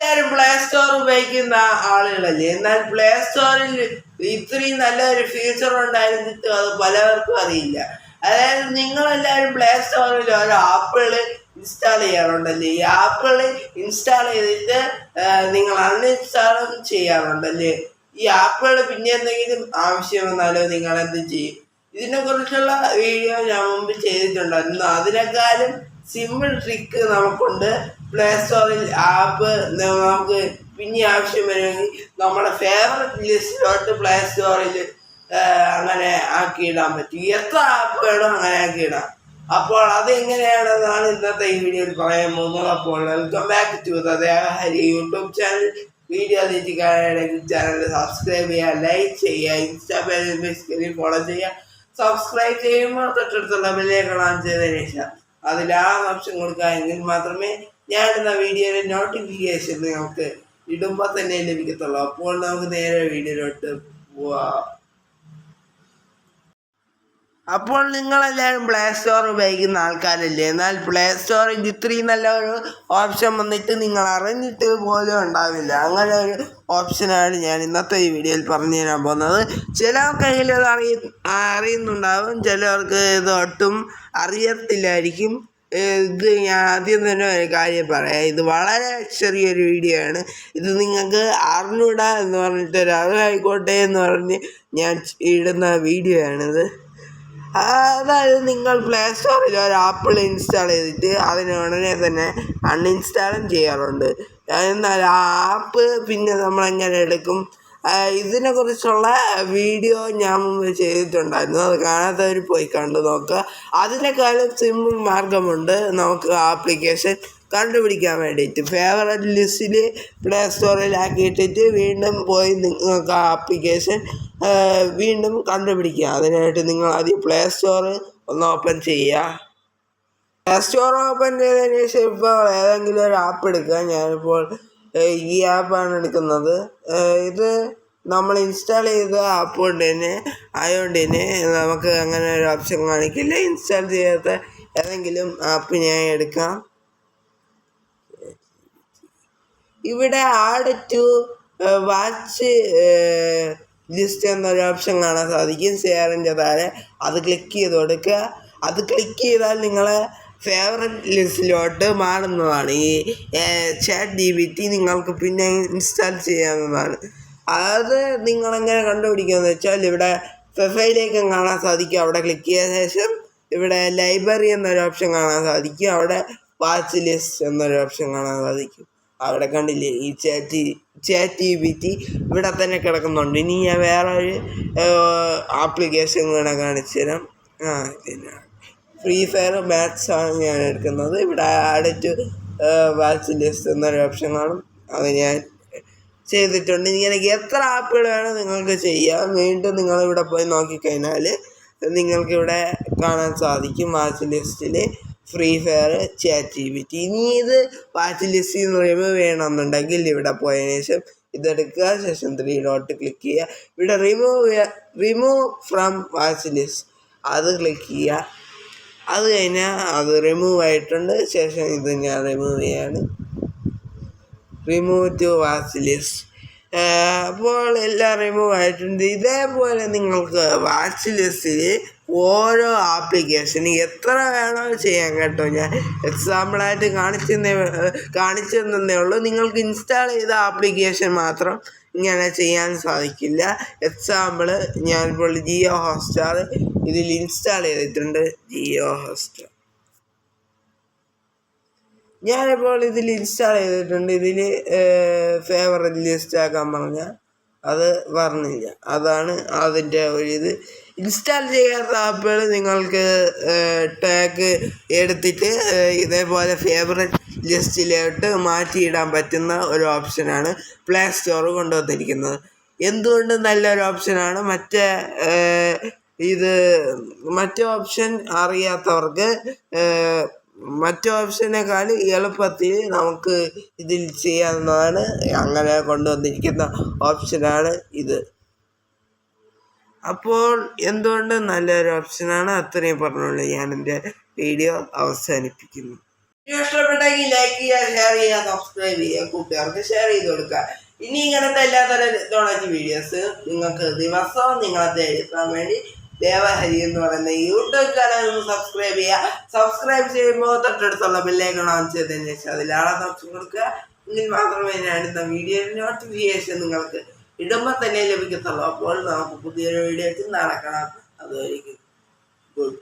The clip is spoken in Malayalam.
എല്ലാവരും പ്ലേ സ്റ്റോർ ഉപയോഗിക്കുന്ന ആളുകളല്ലേ? എന്നാൽ പ്ലേ സ്റ്റോറിൽ ഇത്രയും നല്ലൊരു ഫീച്ചർ ഉണ്ടായിരുന്നിട്ടും അത് പലവർക്കും അറിയില്ല. അതായത് നിങ്ങളെല്ലാവരും പ്ലേ സ്റ്റോറിൽ ഒരു ആപ്പിൾ ഇൻസ്റ്റാൾ ചെയ്യാറുണ്ടല്ലേ? ഈ ആപ്പിൾ ഇൻസ്റ്റാൾ ചെയ്തിട്ട് നിങ്ങൾ അൺഇൻസ്റ്റാളും ചെയ്യാറുണ്ടല്ലേ? ഈ ആപ്പുകൾ പിന്നെ എന്തെങ്കിലും ആവശ്യം വന്നാലോ നിങ്ങൾ എന്ത് ചെയ്യും? ഇതിനെ കുറിച്ചുള്ള വീഡിയോ ഞാൻ മുമ്പ് ചെയ്തിട്ടുണ്ടായിരുന്നു. അതിനേക്കാളും സിമ്പിൾ ട്രിക്ക് നമുക്കുണ്ട്. പ്ലേ സ്റ്റോറിൽ ആപ്പ് നമുക്ക് പിന്നെ ആവശ്യം വരുമെങ്കിൽ നമ്മുടെ ഫേവററ്റ് ലിസ്റ്റിലോട്ട് പ്ലേ സ്റ്റോറിൽ അങ്ങനെ ആക്കിയിടാൻ പറ്റും. എത്ര ആപ്പ് വേണോ അങ്ങനെ ആക്കിയിടാം അപ്പോൾ അതെങ്ങനെയാണെന്നാണ് ഇന്നത്തെ ഈ വീഡിയോയിൽ പറയാൻ പോകുന്നത്. അപ്പോൾ welcome back to Hari YouTube channel video തെറ്റിക്കാനാണെങ്കിൽ channel subscribe ചെയ്യുക ലൈക്ക് ചെയ്യുക ഇൻസ്റ്റാ പേജിൽ ബേസിക്കലി ഫോളോ ചെയ്യുക. സബ്സ്ക്രൈബ് ചെയ്യുമ്പോൾ തൊട്ടടുത്തുള്ള ബെല്ലേക്ക് കാണാൻ ചെയ്തതിനു ശേഷം അതിൽ ആ ഓപ്ഷൻ കൊടുക്കുക എങ്കിൽ മാത്രമേ ഞാൻ ഇടുന്ന വീഡിയോയുടെ നോട്ടിഫിക്കേഷൻ നിങ്ങൾക്ക് ഇടുമ്പോൾ തന്നെ ലഭിക്കത്തുള്ളൂ. അപ്പോൾ നമുക്ക് നേരെ വീഡിയോയിലോട്ട് പോവാം. അപ്പോൾ നിങ്ങളെല്ലാവരും പ്ലേ സ്റ്റോർ ഉപയോഗിക്കുന്ന ആൾക്കാരല്ലേ? എന്നാൽ പ്ലേ സ്റ്റോറിൽ ഇത്രയും നല്ല ഒരു ഓപ്ഷൻ വന്നിട്ട് നിങ്ങൾ അറിഞ്ഞിട്ട് പോലും ഉണ്ടാവില്ല. അങ്ങനെ ഒരു ഓപ്ഷനാണ് ഞാൻ ഇന്നത്തെ ഈ വീഡിയോയിൽ പറഞ്ഞു തരാൻ പോകുന്നത്. ചിലർക്കെങ്കിലും അത് അറിയ അറിയുന്നുണ്ടാവും. ചിലർക്ക് ഇത് ഒട്ടും അറിയത്തില്ലായിരിക്കും. ഇത് ഞാൻ ആദ്യം തന്നെ ഒരു കാര്യം പറയാം. ഇത് വളരെ ചെറിയൊരു വീഡിയോ ആണ്. ഇത് നിങ്ങൾക്ക് അറിഞ്ഞൂടാ എന്ന് പറഞ്ഞിട്ട് ഒരു അറിവായിക്കോട്ടെ എന്ന് പറഞ്ഞ് ഞാൻ ഇടുന്ന വീഡിയോ ആണിത്. അതായത് നിങ്ങൾ പ്ലേ സ്റ്റോറിൽ ഒരു ആപ്പിൾ ഇൻസ്റ്റാൾ ചെയ്തിട്ട് അതിന് ഉടനെ തന്നെ അൺഇൻസ്റ്റാളും ചെയ്യാറുണ്ട്. എന്നാൽ ആ ആപ്പ് പിന്നെ നമ്മളെങ്ങനെ എടുക്കും? ഇതിനെക്കുറിച്ചുള്ള വീഡിയോ ഞാൻ മുമ്പ് ചെയ്തിട്ടുണ്ടായിരുന്നു. അത് കാണാത്തവർ പോയി കണ്ടു നോക്കുക. അതിനേക്കാളും സിമ്പിൾ മാർഗമുണ്ട് നമുക്ക് ആപ്ലിക്കേഷൻ കണ്ടുപിടിക്കാൻ വേണ്ടിയിട്ട്. ഫേവററ്റ് ലിസ്റ്റിൽ പ്ലേ സ്റ്റോറിൽ ആക്കിയിട്ടിട്ട് വീണ്ടും പോയി നിങ്ങൾക്ക് ആ ആപ്ലിക്കേഷൻ വീണ്ടും കണ്ടുപിടിക്കുക അതിനായിട്ട് നിങ്ങൾ ആദ്യം പ്ലേ സ്റ്റോർ ഒന്ന് ഓപ്പൺ ചെയ്യുക. പ്ലേ സ്റ്റോർ ഓപ്പൺ ചെയ്തതിന് ശേഷം ഇപ്പോൾ ഏതെങ്കിലും ഒരു ആപ്പ് എടുക്കുക. ഞാനിപ്പോൾ ഈ ആപ്പാണ് എടുക്കുന്നത്. ഇത് നമ്മൾ ഇൻസ്റ്റാൾ ചെയ്ത ആപ്പ് കൊണ്ട് തന്നെ ആയതുകൊണ്ട് തന്നെ നമുക്ക് അങ്ങനെ ഒരു ഓപ്ഷൻ കാണിക്കില്ല. ഇൻസ്റ്റാൾ ചെയ്യാത്ത ഏതെങ്കിലും ആപ്പ് ഞാൻ എടുക്കാം. ഇവിടെ ആഡ് ടു വാച്ച് ലിസ്റ്റ് എന്നൊരു ഓപ്ഷൻ കാണാൻ സാധിക്കും. ഷെയറിന്റെ താഴെ അത് ക്ലിക്ക് ചെയ്ത് കൊടുക്കുക. അത് ക്ലിക്ക് ചെയ്താൽ നിങ്ങളെ ഫേവററ്റ് ലിസ്റ്റിലോട്ട് മാറുന്നതാണ്. ഈ ചാറ്റ് ഡി ബി ടി നിങ്ങൾക്ക് പിന്നെ ഇൻസ്റ്റാൾ ചെയ്യാവുന്നതാണ്. അത് നിങ്ങളെങ്ങനെ കണ്ടുപിടിക്കുകയെന്ന് വെച്ചാൽ ഇവിടെ പ്രൊഫൈലേക്ക് കാണാൻ സാധിക്കും. അവിടെ ക്ലിക്ക് ചെയ്ത ശേഷം ഇവിടെ ലൈബ്രറി എന്നൊരു ഓപ്ഷൻ കാണാൻ സാധിക്കും. അവിടെ വാച്ച് ലിസ്റ്റ് എന്നൊരു ഓപ്ഷൻ കാണാൻ സാധിക്കും. അവിടെ കണ്ടില്ലേ? ഈ chat chat G P T ഇവിടെ തന്നെ കിടക്കുന്നുണ്ട്. ഇനി ഞാൻ വേറെ ഒരു ആപ്ലിക്കേഷൻ കൂടെ കാണിച്ചു തരാം ആ പിന്നെ. ഫ്രീ ഫയർ മാത്സ് ആണ് ഞാൻ എടുക്കുന്നത്. ഇവിടെ ആഡ് ടു വാച്ച് ലിസ്റ്റ് എന്നൊരു ഓപ്ഷൻ കാണും അത് ഞാൻ ചെയ്തിട്ടുണ്ട്. ഇങ്ങനെ എത്ര ആപ്പുകൾ വേണം നിങ്ങൾക്ക് ചെയ്യാം. വീണ്ടും നിങ്ങളിവിടെ പോയി നോക്കിക്കഴിഞ്ഞാൽ നിങ്ങൾക്കിവിടെ കാണാൻ സാധിക്കും വാച്ച് ലിസ്റ്റിൽ free fire chat G P T ഇനി ഇത് വാച്ച് ലിസ്റ്റിൽ എന്ന് പറയുമ്പോൾ വേണമെന്നുണ്ടെങ്കിൽ ഇവിടെ പോയതിനു ശേഷം ഇതെടുക്കുക. ശേഷം ത്രീ ഡോട്ട് ക്ലിക്ക് ചെയ്യുക. ഇവിടെ remove remove from watch list. അത് ക്ലിക്ക് ചെയ്യുക. അത് കഴിഞ്ഞാൽ അത് റിമൂവ് ആയിട്ടുണ്ട്. ശേഷം ഇത് ഞാൻ റിമൂവ് ചെയ്യാണ്. റിമൂവ് ടു വാച്ച് ലിസ്റ്റ് അപ്പോൾ എല്ലാം റിമൂവ് ആയിട്ടുണ്ട്. ഇതേപോലെ നിങ്ങൾക്ക് വാച്ച് ലിസ്റ്റിൽ ഓരോ ആപ്ലിക്കേഷന് എത്ര വേണോ ചെയ്യാൻ കേട്ടോ ഞാൻ. എക്സാമ്പിളായിട്ട് കാണിച്ചെന്നേ കാണിച്ചു തന്നേ ഉള്ളൂ. നിങ്ങൾക്ക് ഇൻസ്റ്റാൾ ചെയ്ത ആപ്ലിക്കേഷൻ മാത്രം ഇങ്ങനെ ചെയ്യാൻ സാധിക്കില്ല. എക്സാമ്പിൾ ഞാനിപ്പോൾ ജിയോ ഹോട്ട്സ്റ്റാർ ഇതിൽ ഇൻസ്റ്റാൾ ചെയ്തിട്ടുണ്ട് ജിയോ ഹോസ്റ്റർ ഞാനിപ്പോൾ ഇതിൽ ഇൻസ്റ്റാൾ ചെയ്തിട്ടുണ്ട്. ഇതിൽ ഫേവററ്റ് ലിസ്റ്റ് ആക്കാൻ പറഞ്ഞാൽ അത് പറഞ്ഞില്ല. അതാണ് അതിന്റെ ഒരു ഇത്. ഇൻസ്റ്റാൾ ചെയ്യാത്ത ആപ്പുകൾ നിങ്ങൾക്ക് ടാഗ് എടുത്തിട്ട് ഇതേപോലെ ഫേവററ്റ് ലിസ്റ്റിലോട്ട് മാറ്റിയിടാൻ പറ്റുന്ന ഒരു ഓപ്ഷനാണ് പ്ലേ സ്റ്റോർ കൊണ്ടുവന്നിരിക്കുന്നത്. എന്തുകൊണ്ടും നല്ലൊരു ഓപ്ഷനാണ്. മറ്റേ ഇത് മറ്റേ ഓപ്ഷൻ അറിയാത്തവർക്ക് മറ്റു ഓപ്ഷനേക്കാൾ എളുപ്പത്തിൽ നമുക്ക് ഇതിൽ ചെയ്യാവുന്നതാണ്. അങ്ങനെ കൊണ്ടുവന്നിരിക്കുന്ന ഓപ്ഷനാണ് ഇത്. അപ്പോൾ എന്തുകൊണ്ട് നല്ലൊരു ഓപ്ഷനാണ് അത്രയും പറഞ്ഞുള്ളൂ ഞാൻ എന്റെ വീഡിയോ അവസാനിപ്പിക്കുന്നു. വീഡിയോ ഇഷ്ടപ്പെട്ടെങ്കിൽ ലൈക്ക് ചെയ്യുക ഷെയർ ചെയ്യുക സബ്സ്ക്രൈബ് ചെയ്യുക കൂട്ടുകാർക്ക് ഷെയർ ചെയ്ത് കൊടുക്കുക. ഇനി ഇങ്ങനത്തെ എല്ലാ തരം ടെക്നോളജി വീഡിയോസ് നിങ്ങൾക്ക് ദിവസവും നിങ്ങളെ തേടിക്കാൻ വേണ്ടി ദേവഹരി എന്ന് പറയുന്ന യൂട്യൂബ് ചാനൽ ഒന്ന് സബ്സ്ക്രൈബ് ചെയ്യുക. സബ്സ്ക്രൈബ് ചെയ്യുമ്പോൾ തൊട്ടടുത്തുള്ള ബില്ലേക്ക് ഓൺ ചെയ്തതിന് ശേഷം അതിലാളെ നോക്കി കൊടുക്കുക. എങ്കിൽ മാത്രമേ ഞാൻ അടുത്ത വീഡിയോ നോട്ടിഫിക്കേഷൻ നിങ്ങൾക്ക് ഇടുമ്പോൾ തന്നെ ലഭിക്കത്തുള്ളൂ. അപ്പോൾ നമുക്ക് പുതിയൊരു വീഡിയോ നടക്കണം അതായിരിക്കും ഗുഡ്